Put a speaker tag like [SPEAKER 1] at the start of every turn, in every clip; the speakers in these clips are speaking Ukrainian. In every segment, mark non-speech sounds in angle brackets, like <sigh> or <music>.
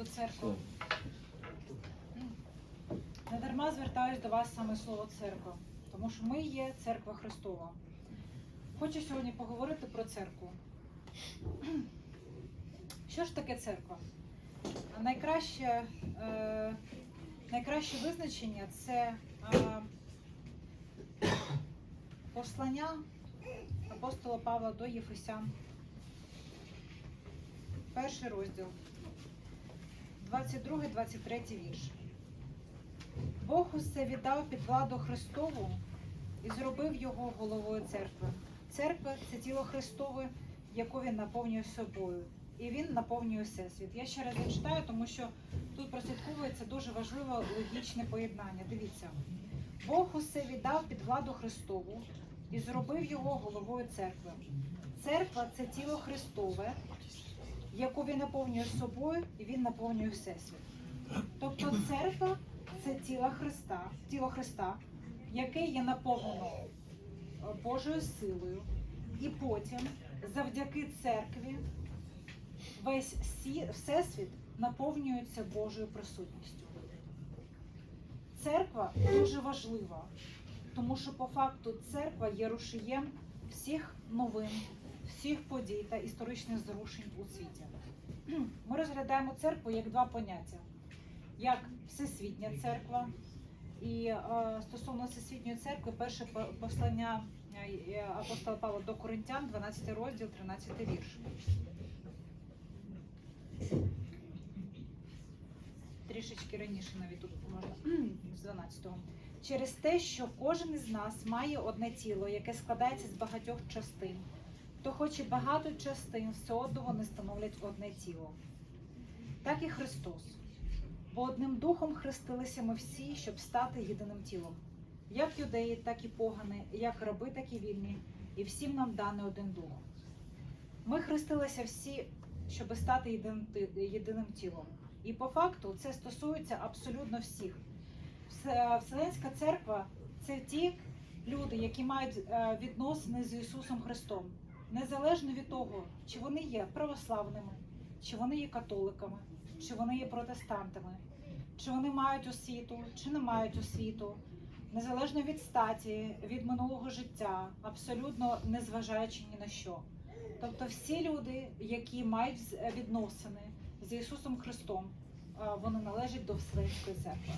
[SPEAKER 1] до церкви. Не дарма звертаюсь до вас саме слово церква, тому що ми є церква Христова. Хочу сьогодні поговорити про церкву. Що ж таке церква? Найкраще, е, найкраще визначення це е, послання апостола Павла до Єфесян. Перший розділ, 22-23 вірш. Бог усе віддав під владу Христову і зробив його головою церкви. Церква це тіло Христове, яке він наповнює собою. І він наповнює всесвіт. Я ще раз зачитаю, тому що тут прослідковується дуже важливе логічне поєднання. Дивіться, Бог усе віддав під владу Христову і зробив його головою церкви. Церква це тіло Христове, яку він наповнює собою, і він наповнює всесвіт. Тобто церква це тіло Христа, тіло Христа, яке є наповнено е, Божою силою, і потім, завдяки церкві, весь всесвіт наповнюється Божою присутністю. Церква дуже важлива, тому що по факту церква є рушієм всіх новин, всіх подій та історичних зрушень у світі. <clears throat> Ми розглядаємо церкву як два поняття: як всесвітня церква, і е, стосовно всесвітньої церкви, перше по- послання е, е, апостола Павла до Коринтян, 12 розділ, 13 вірш. Трішечки раніше навіть тут можна <clears throat> з 12-го. Через те, що кожен із нас має одне тіло, яке складається з багатьох частин, то хоч і багато частин все одно вони становлять одне тіло. Так і Христос. Бо одним духом хрестилися ми всі, щоб стати єдиним тілом. Як юдеї, так і погани, як раби, так і вільні, і всім нам даний один дух. Ми хрестилися всі, щоб стати єдиним, єдиним тілом. І по факту це стосується абсолютно всіх. Вселенська церква це ті люди, які мають е, відносини з Ісусом Христом, незалежно від того, чи вони є православними, чи вони є католиками, чи вони є протестантами, чи вони мають освіту, чи не мають освіту, незалежно від статі, від минулого життя, абсолютно не зважаючи ні на що. Тобто всі люди, які мають відносини з Ісусом Христом, вони належать до Вселенської церкви.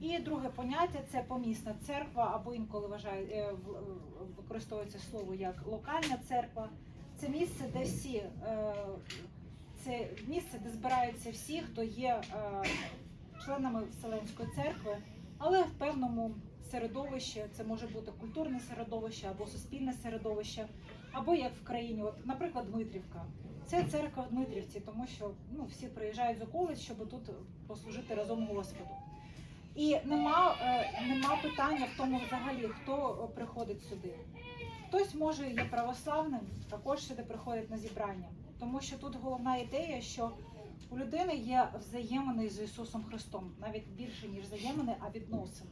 [SPEAKER 1] І друге поняття це помісна церква, або інколи вважає, е, використовується слово як локальна церква. Це місце, де всі е, це місце, де збираються всі, хто є е, членами Вселенської церкви, але в певному середовищі це може бути культурне середовище або суспільне середовище, або як в країні, от, наприклад, Дмитрівка. Це церква в Дмитрівці, тому що ну, всі приїжджають з околиць, щоб тут послужити разом Господу. І нема, е, нема питання в тому взагалі, хто е, приходить сюди. Хтось може є православним, також сюди приходить на зібрання. Тому що тут головна ідея, що у людини є взаємини з Ісусом Христом, навіть більше, ніж взаємини, а відносини.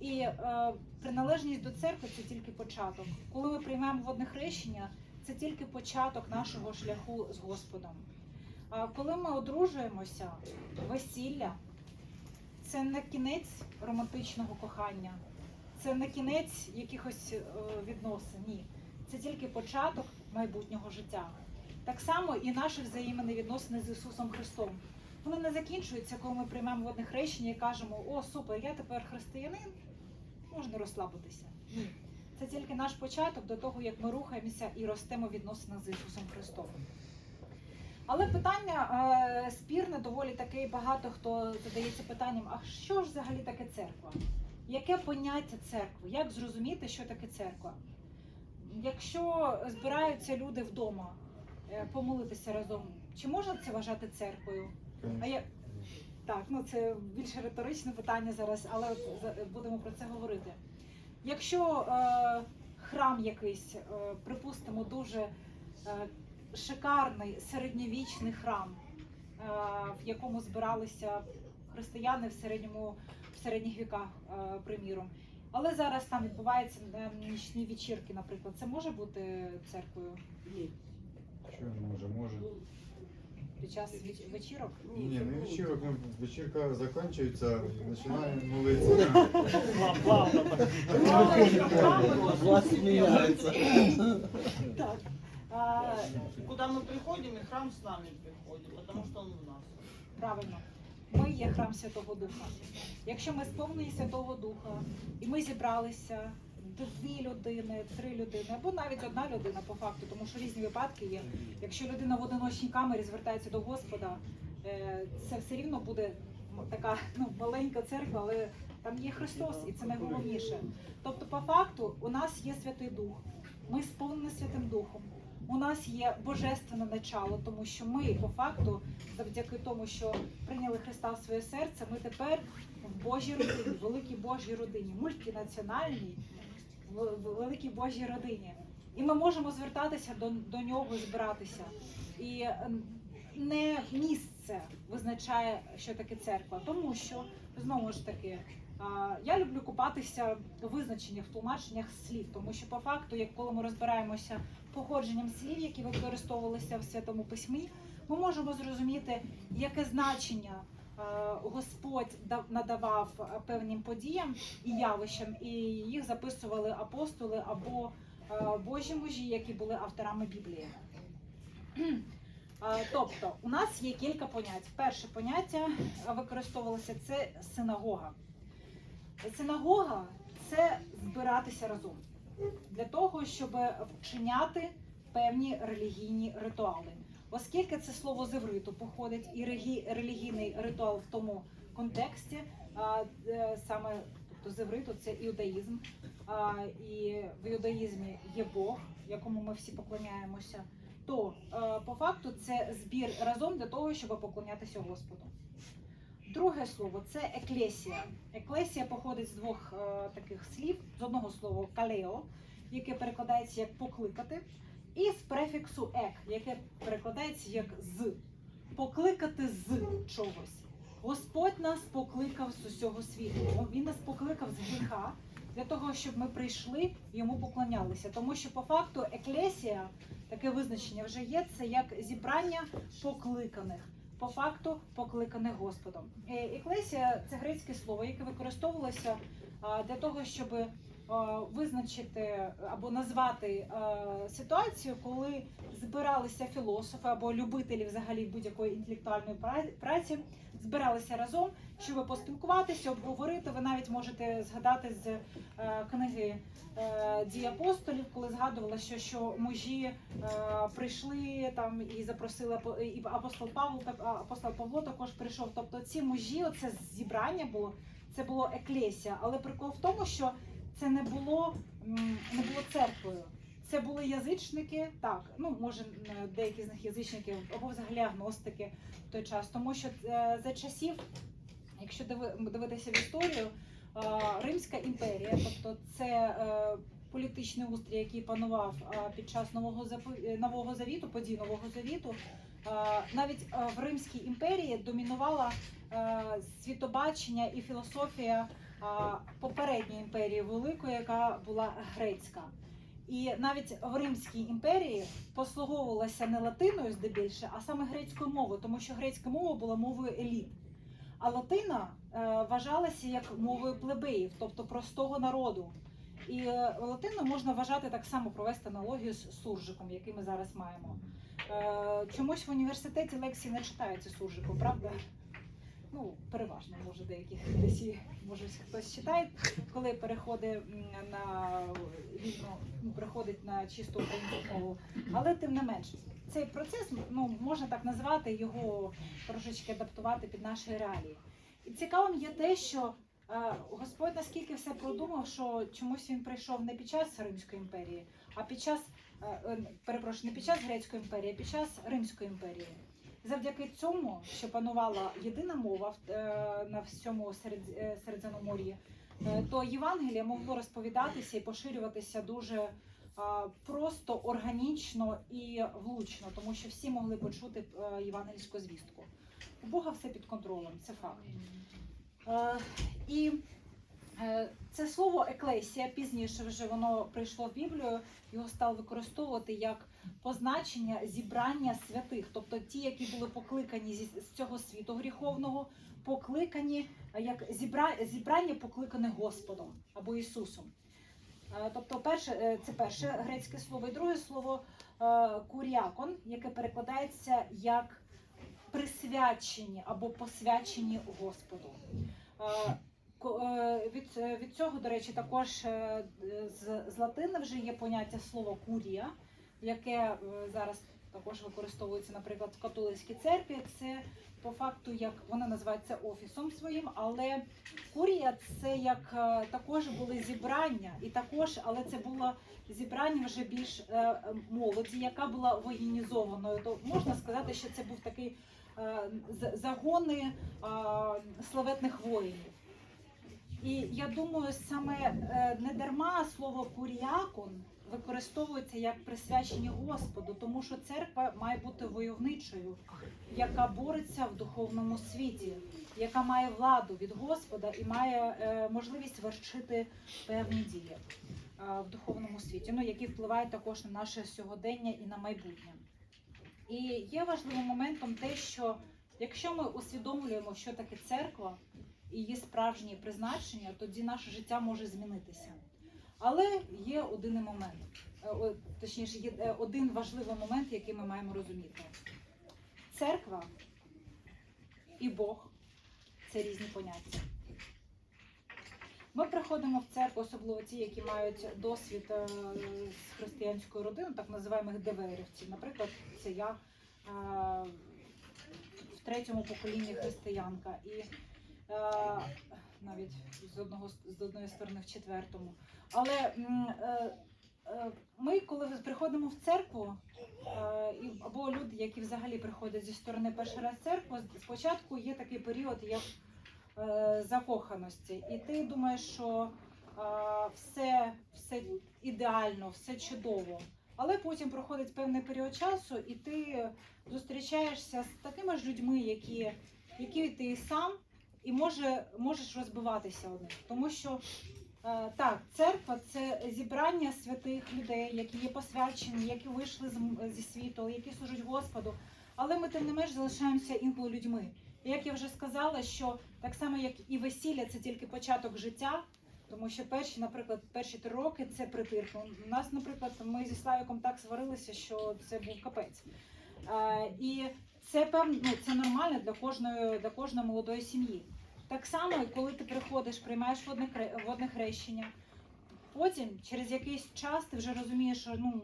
[SPEAKER 1] І е, приналежність до церкви це тільки початок. Коли ми приймемо водне хрещення, це тільки початок нашого шляху з Господом. А коли ми одружуємося, весілля це не кінець романтичного кохання, це не кінець якихось е, відносин. Ні, це тільки початок майбутнього життя. Так само і наші взаємини відносини з Ісусом Христом. Вони не закінчуються, коли ми приймемо водне хрещення і кажемо: О, супер, я тепер християнин, можна розслабитися. Ні. Це тільки наш початок до того, як ми рухаємося і ростемо в відносинах з Ісусом Христом. Але питання е, спірне, доволі таке, багато хто задається питанням: а що ж взагалі таке церква? Яке поняття церкви? Як зрозуміти, що таке церква? Якщо збираються люди вдома е, помолитися разом, чи можна це вважати церквою? А я так, ну це більше риторичне питання зараз, але будемо про це говорити. Якщо е, храм якийсь, е, припустимо, дуже е, шикарний середньовічний храм, е, в якому збиралися християни в середньому в середніх віках, е, приміром. Але зараз там відбуваються е, нічні вечірки, наприклад. Це може бути церквою?
[SPEAKER 2] Що може, може.
[SPEAKER 1] під час веч- вечірок.
[SPEAKER 2] Не, ну вечерок, ну, вечерка заканчивается, начинаем молиться.
[SPEAKER 3] Плавно так.
[SPEAKER 1] А,
[SPEAKER 3] Куда мы приходим, и храм с нами приходит, потому что он в нас.
[SPEAKER 1] Правильно, ми є храм Святого Духа. Якщо ми сповнені Святого Духа, і ми зібралися дві людини, три людини, або навіть одна людина по факту, тому що різні випадки є. Якщо людина в одиночній камері звертається до Господа, е, це все рівно буде така ну, маленька церква, але там є Христос, і це найголовніше. Тобто, по факту, у нас є Святий Дух, ми сповнені Святим Духом. У нас є божественне начало, тому що ми по факту, завдяки тому, що прийняли Христа в своє серце, ми тепер в Божій родині, в великій Божій родині, мультинаціональній, в великій Божій родині. І ми можемо звертатися до, до нього, збиратися. І е, не місце визначає, що таке церква, тому що знову ж таки. Я люблю купатися у визначеннях, в тлумаченнях слів, тому що по факту, як коли ми розбираємося походженням слів, які використовувалися в святому письмі, ми можемо зрозуміти, яке значення е, Господь дав- надавав певним подіям і явищам, і їх записували апостоли або е, Божі мужі, які були авторами Біблії. Тобто, у нас є кілька понять. Перше поняття використовувалося це синагога. Синагога це збиратися разом для того, щоб вчиняти певні релігійні ритуали. Оскільки це слово з івриту походить і релігійний ритуал в тому контексті, е, саме тобто з івриту це іудаїзм, і в іудаїзмі є Бог, якому ми всі поклоняємося, то е, по факту це збір разом для того, щоб поклонятися Господу. Друге слово це еклесія. Еклесія походить з двох е, таких слів: з одного слова калео, яке перекладається як покликати, і з префіксу ек, яке перекладається як з покликати з чогось. Господь нас покликав з усього світу. Він нас покликав з гріха для того, щоб ми прийшли і йому поклонялися. Тому що по факту еклесія, таке визначення вже є, це як зібрання покликаних. По факту покликане Господом. Е, Еклесія це грецьке слово, яке використовувалося для того, щоб визначити або назвати е, ситуацію, коли збиралися філософи або любителі взагалі будь-якої інтелектуальної праці, збиралися разом, щоб поспілкуватися, обговорити. Ви навіть можете згадати з е, книги е, дій апостолів, коли згадувала, що, що мужі е, прийшли там і запросили і апостол Павло, апостол Павло також прийшов. Тобто ці мужі, оце зібрання було, це було еклесія. Але прикол в тому, що це не було, не було церквою. Це були язичники, так, ну може деякі з них язичники або взагалі агностики в той час, тому що е, за часів, якщо диви- дивитися в історію, е, Римська імперія, тобто це е, політичний устрій, який панував під час нового нового завіту, подій нового завіту. Навіть в Римській імперії домінувала світобачення і філософія попередньої імперії великої, яка була грецька. І навіть в Римській імперії послуговувалася не латиною здебільше, а саме грецькою мовою, тому що грецька мова була мовою еліт. А латина е, вважалася як мовою плебеїв, тобто простого народу. І е, латину можна вважати так само провести аналогію з суржиком, який ми зараз маємо. Е, чомусь в університеті лекції не читаються суржиком, правда? Ну, переважно, може, деяких десь може хтось читає, коли переходить на вільну, ну, переходить на чисту українську мову. Але тим не менш, цей процес ну, можна так назвати, його трошечки адаптувати під наші реалії. І цікавим є те, що е, Господь наскільки все продумав, що чомусь він прийшов не під час Римської імперії, а під час, е, е, перепрошую, не під час Грецької імперії, а під час Римської імперії. Завдяки цьому, що панувала єдина мова е, на всьому е, Середземномор'ї, е, то Євангеліє могло розповідатися і поширюватися дуже просто, органічно і влучно, тому що всі могли почути євангельську звістку. У Бога все під контролем, це факт. І це слово еклесія пізніше вже воно прийшло в Біблію, його стали використовувати як позначення зібрання святих, тобто ті, які були покликані з цього світу гріховного, покликані е, як зібра, зібрання покликане Господом або Ісусом. Е, Тобто, перше, е, це перше грецьке слово, і друге слово куріакон, яке перекладається як присвячені або посвячені Господу. Від, від цього, до речі, також з, з латини вже є поняття слова курія, яке е, зараз також використовується, наприклад, в католицькій церкві. Це по факту, як вона називається офісом своїм, але курія це як е, також були зібрання, і також, але це було зібрання вже більш е, молоді, яка була воєнізованою. То можна сказати, що це був такий загони славетних воїнів. І я думаю, саме не дарма слово куріакон використовується як присвячення Господу, тому що церква має бути войовничою, яка бореться в духовному світі, яка має владу від Господа і має е, можливість вершити певні дії е, в духовному світі, ну які впливають також на наше сьогодення і на майбутнє. І є важливим моментом те, що якщо ми усвідомлюємо, що таке церква і її справжнє призначення, тоді наше життя може змінитися. Але є один момент, е, точніше, є е, один важливий момент, який ми маємо розуміти. Церква і Бог це різні поняття. Ми приходимо в церкву, особливо ті, які мають досвід е, з християнською родиною, так називаємих деверівців. Наприклад, це я в третьому поколінні християнка, і навіть з одного з одної сторони в четвертому. Але е, е, ми, коли приходимо в церкву, е, або люди, які взагалі приходять зі сторони перший раз в церкву, спочатку є такий період, як е, закоханості, і ти думаєш, що е, все, все ідеально, все чудово. Але потім проходить певний період часу, і ти зустрічаєшся з такими ж людьми, які, які ти сам, і може, можеш розбиватися одним. Тому що е, так, церква це зібрання святих людей, які є посвячені, які вийшли з зі світу, які служать Господу. Але ми тим не менш залишаємося інколи людьми. І як я вже сказала, що так само як і весілля, це тільки початок життя. Тому що перші, наприклад, перші три роки це притирка. У нас, наприклад, ми зі Славіком так сварилися, що це був капець. Е, і це певно, ну, це нормально для кожної для кожної молодої сім'ї. Так само, коли ти приходиш, приймаєш водне водне хрещення, потім через якийсь час ти вже розумієш, що ну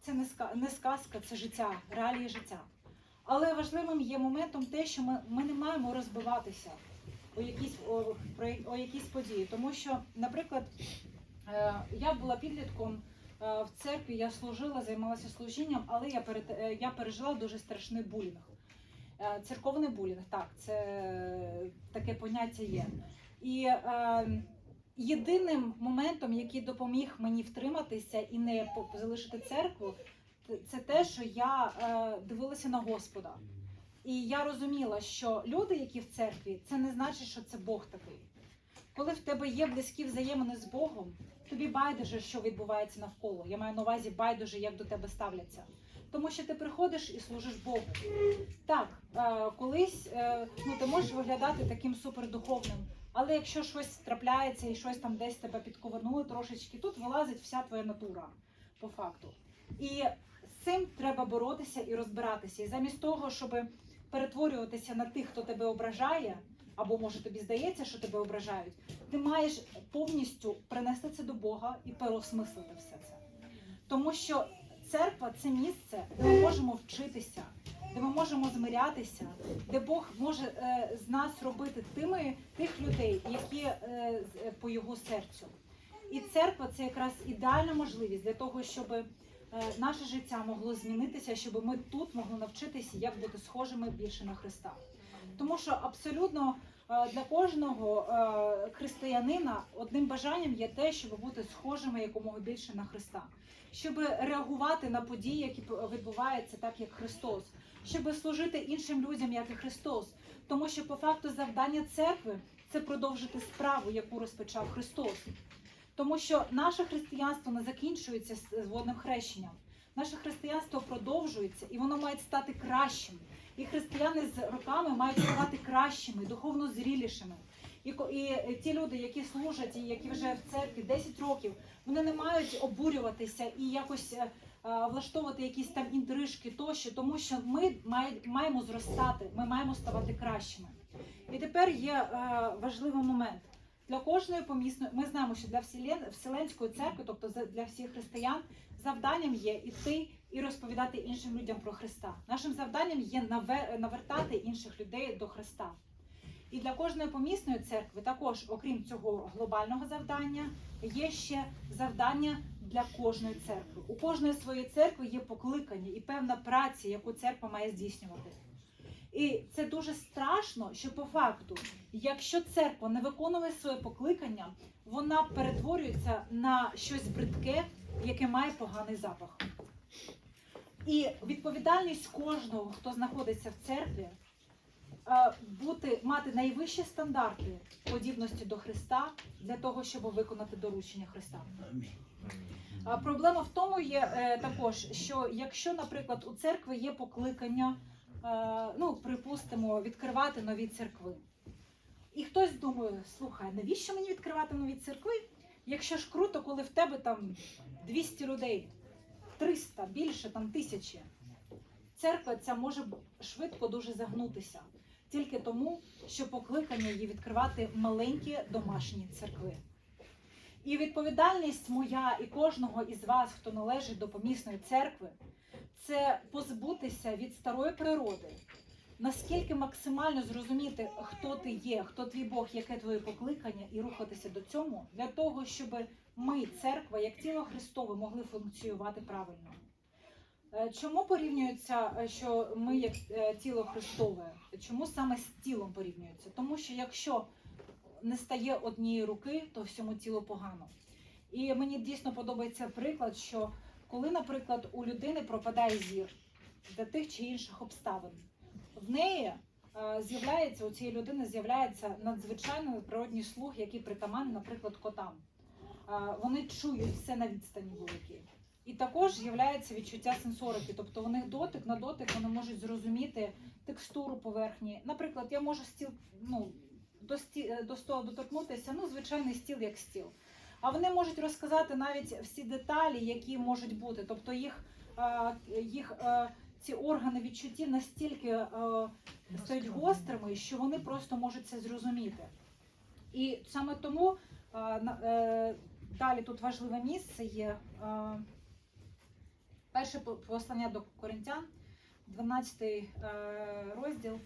[SPEAKER 1] це не ска- не сказка, це життя, реалії життя. Але важливим є моментом те, що ми, ми не маємо розбиватися у якісь о, про о якісь події. Тому що, наприклад, е, я була підлітком е, в церкві, я служила, займалася служінням, але я перед е, я пережила дуже страшний булінг. Е, Церковний булінг, так, це таке поняття є. І е, єдиним моментом, який допоміг мені втриматися і не залишити церкву, це те, що я е, дивилася на Господа. І я розуміла, що люди, які в церкві, це не значить, що це Бог такий. Коли в тебе є близькі взаємини з Богом, тобі байдуже, що відбувається навколо. Я маю на увазі байдуже, як до тебе ставляться. Тому що ти приходиш і служиш Богу. Так, е, колись е, ну, ти можеш виглядати таким супердуховним, але якщо щось трапляється і щось там десь тебе підковернули трошечки, тут вилазить вся твоя натура по факту. І з цим треба боротися і розбиратися. І замість того, щоб перетворюватися на тих, хто тебе ображає, або може тобі здається, що тебе ображають, ти маєш повністю принести це до Бога і переосмислити все це. Тому що церква це місце, де ми можемо вчитися, де ми можемо змирятися, де Бог може е, з нас робити тими тих людей, які е, е, по його серцю. І церква це якраз ідеальна можливість для того, щоб е, наше життя могло змінитися, щоб ми тут могли навчитися, як бути схожими більше на Христа. Тому що абсолютно для кожного е, християнина одним бажанням є те, щоб бути схожими якомога більше на Христа, щоб реагувати на події, які п- відбуваються так, як Христос, щоб служити іншим людям, як і Христос. Тому що по факту завдання церкви це продовжити справу, яку розпочав Христос. Тому що наше християнство не закінчується з водним хрещенням. Наше християнство продовжується і воно має стати кращим. І християни з роками мають ставати кращими, духовно зрілішими. І, і ті люди, які служать, і які вже в церкві 10 років, вони не мають обурюватися і якось е, е, влаштовувати якісь там інтрижки тощо, тому що ми має- маємо зростати, ми маємо ставати кращими. І тепер є е, важливий момент. Для кожної помісної, ми знаємо, що для Вселенської церкви, тобто для всіх християн, завданням є іти і розповідати іншим людям про Христа. Нашим завданням є навертати інших людей до Христа. І для кожної помісної церкви, також, окрім цього глобального завдання, є ще завдання для кожної церкви. У кожної своєї церкви є покликання і певна праця, яку церква має здійснювати. І це дуже страшно, що по факту, якщо церква не виконує своє покликання, вона перетворюється на щось бридке, яке має поганий запах. І відповідальність кожного, хто знаходиться в церкві, е, бути, мати найвищі стандарти подібності до Христа для того, щоб виконати доручення Христа. А проблема в тому є е, також, що якщо, наприклад, у церкви є покликання, е, ну припустимо, відкривати нові церкви. І хтось думає, слухай, навіщо мені відкривати нові церкви? Якщо ж круто, коли в тебе там 200 людей, 300, більше там тисячі. Церква ця може швидко дуже загнутися тільки тому, що покликання її відкривати маленькі домашні церкви. І відповідальність моя і кожного із вас, хто належить до помісної церкви, це позбутися від старої природи, наскільки максимально зрозуміти, хто ти є, хто твій Бог, яке твоє покликання, і рухатися до цьому для того, щоб ми, церква, як тіло Христове, могли функціонувати правильно. Е, Чому порівнюється, е, що ми як е, тіло Христове? Чому саме з тілом порівнюється? Тому що якщо не стає однієї руки, то всьому тілу погано. І мені дійсно подобається приклад, що коли, наприклад, у людини пропадає зір для тих чи інших обставин, в неї з'являється у цієї людини з'являється надзвичайний природній слух, який притаманний, наприклад, котам. Е, Вони чують все на відстані великій. І також з'являється відчуття сенсорики, тобто у них дотик на дотик вони можуть зрозуміти текстуру поверхні. Наприклад, я можу стіл ну, до, сті, е, до столу доторкнутися, ну, звичайний стіл як стіл. А вони можуть розказати навіть всі деталі, які можуть бути. Тобто їх, е, їх ці органи відчуттів настільки стають гострими, що вони просто можуть це зрозуміти. І саме тому далі тут важливе місце є. Е, перше по- послання до Коринтян, 12 е, розділ,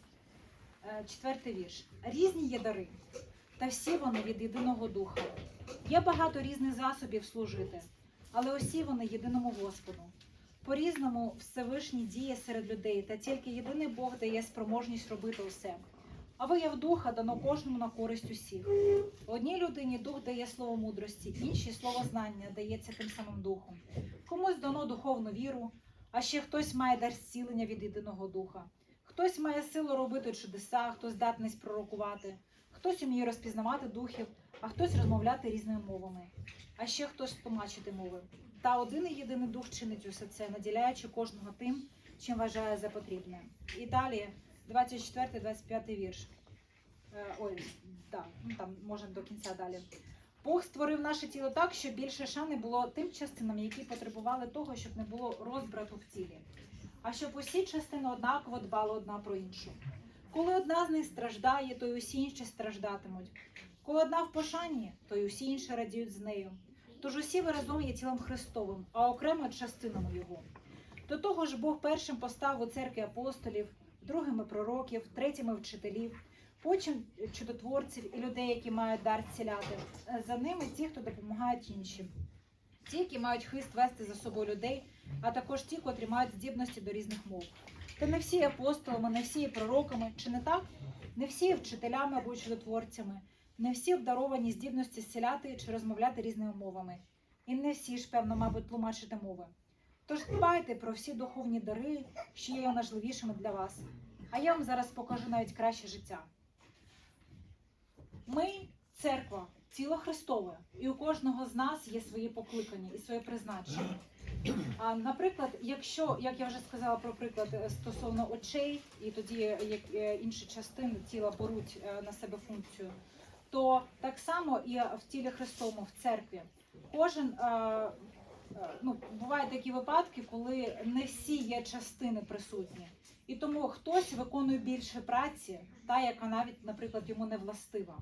[SPEAKER 1] е, 4 вірш. Різні є дари, та всі вони від єдиного духа. Є багато різних засобів служити, але усі вони єдиному Господу. По-різному Всевишній діє серед людей, та тільки єдиний Бог дає спроможність робити усе. А вияв духа дано кожному на користь усіх. Одній людині дух дає слово мудрості, іншій слово знання дається тим самим духом. Комусь дано духовну віру, а ще хтось має дар зцілення від єдиного духа. Хтось має силу робити чудеса, хтось здатність пророкувати, хтось уміє розпізнавати духів, а хтось розмовляти різними мовами, а ще хтось тлумачити мови. Та один і єдиний дух чинить усе це, наділяючи кожного тим, чим вважає за потрібне. І далі 24-25 вірш. Е, ой, да, ну там можемо до кінця далі. Бог створив наше тіло так, щоб більше шани було тим частинам, які потребували того, щоб не було розбрату в тілі. А щоб усі частини однаково дбали одна про іншу. Коли одна з них страждає, то й усі інші страждатимуть. Коли одна в пошані, то й усі інші радіють з нею. Тож усі ви разом є тілом Христовим, а окремо частинами Його. До того ж, Бог першим поставив у церкві апостолів, другими пророків, третіми вчителів, потім чудотворців і людей, які мають дар зціляти. За ними ті, хто допомагають іншим. Ті, які мають хист вести за собою людей, а також ті, котрі мають здібності до різних мов. Та не всі є апостолами, не всі є пророками, чи не так? Не всі є вчителями або чудотворцями, не всі обдаровані здібності зціляти чи розмовляти різними мовами. І не всі ж, певно, мабуть, тлумачити мови. Тож дбайте про всі духовні дари, що є важливішими для вас. А я вам зараз покажу навіть краще життя. Ми церква, тіло Христове, і у кожного з нас є свої покликання і своє призначення. А наприклад, якщо як я вже сказала про приклад е, стосовно очей, і тоді е, як е, інші частини тіла беруть на себе функцію, то так само і в тілі Христовому в церкві кожен ну бувають такі випадки, коли не всі є частини присутні, і тому хтось виконує більше праці, та яка навіть, наприклад, йому не властива.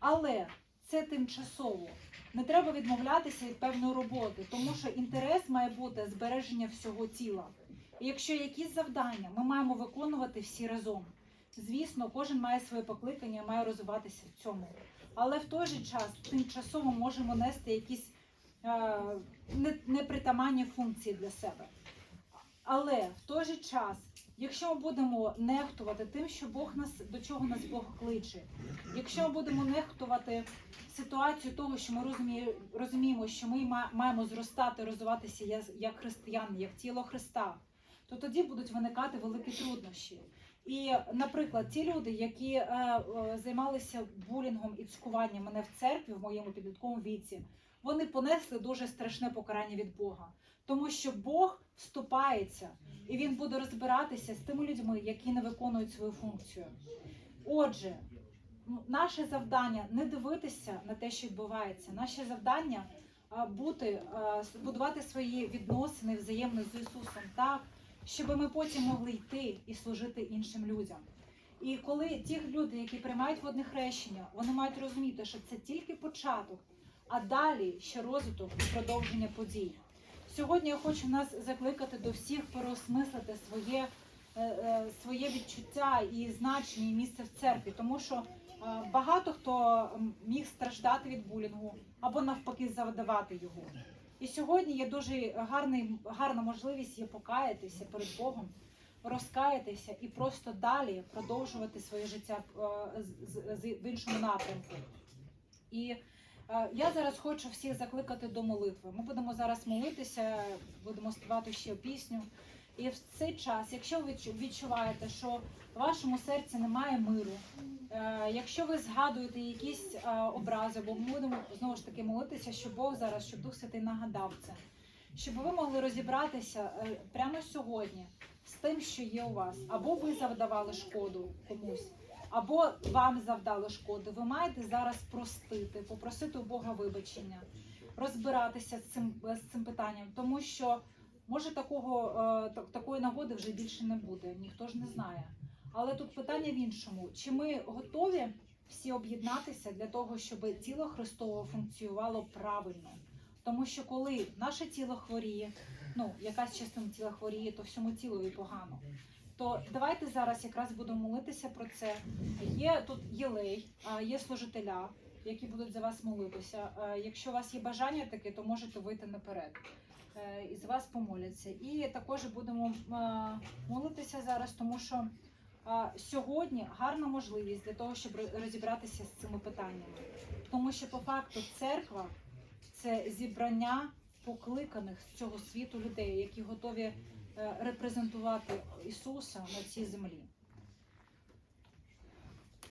[SPEAKER 1] Але це тимчасово. Не треба відмовлятися від певної роботи, тому що інтерес має бути збереження всього тіла. І якщо якісь завдання ми маємо виконувати всі разом. Звісно, кожен має своє покликання, має розвиватися в цьому. Але в той же час тимчасово можемо нести якісь е, непритаманні функції для себе. Але в той же час, якщо ми будемо нехтувати тим, що Бог нас до чого нас Бог кличе, якщо ми будемо нехтувати ситуацію того, що ми розуміємо, що ми маємо зростати, розвиватися як християни, як тіло Христа, то тоді будуть виникати великі труднощі. І, наприклад, ті люди, які е, е, займалися булінгом і цькуванням мене в церкві в моєму підлітковому віці, вони понесли дуже страшне покарання від Бога, тому що Бог вступається і він буде розбиратися з тими людьми, які не виконують свою функцію. Отже, наше завдання не дивитися на те, що відбувається. Наше завдання бути, будувати свої відносини взаємно з Ісусом так, щоб ми потім могли йти і служити іншим людям. І коли ті люди, які приймають водне хрещення, вони мають розуміти, що це тільки початок, а далі ще розвиток і продовження подій. Сьогодні я хочу нас закликати до всіх переосмислити своє, е, е, своє відчуття і значення і місце в церкві, тому що е, багато хто міг страждати від булінгу або навпаки завдавати його. І сьогодні є дуже гарний, гарна можливість є покаятися перед Богом, розкаятися і просто далі продовжувати своє життя в іншому напрямку. І я зараз хочу всіх закликати до молитви. Ми будемо зараз молитися, будемо співати ще пісню. І в цей час, якщо ви відчуваєте, що в вашому серці немає миру, е, якщо ви згадуєте якісь е, образи, бо ми будемо знову ж таки молитися, щоб Бог зараз, щоб Дух Святий нагадав це, щоб ви могли розібратися е, прямо сьогодні з тим, що є у вас, або ви завдавали шкоду комусь, або вам завдали шкоди. Ви маєте зараз простити, попросити у Бога вибачення, розбиратися з цим з цим питанням, тому що може такого е, такої нагоди вже більше не буде, ніхто ж не знає. Але тут питання в іншому: чи ми готові всі об'єднатися для того, щоб тіло Христове функціонувало правильно? Тому що коли наше тіло хворіє, ну якась частина тіла хворіє, то всьому тілу погано. То давайте зараз якраз будемо молитися про це. Є тут єлей, є служителя, які будуть за вас молитися. Якщо у вас є бажання таке, то можете вийти наперед. Е, І за вас помоляться. І також будемо молитися зараз, тому що сьогодні гарна можливість для того, щоб розібратися з цими питаннями. Тому що по факту церква це зібрання покликаних з цього світу людей, які готові репрезентувати Ісуса на цій землі.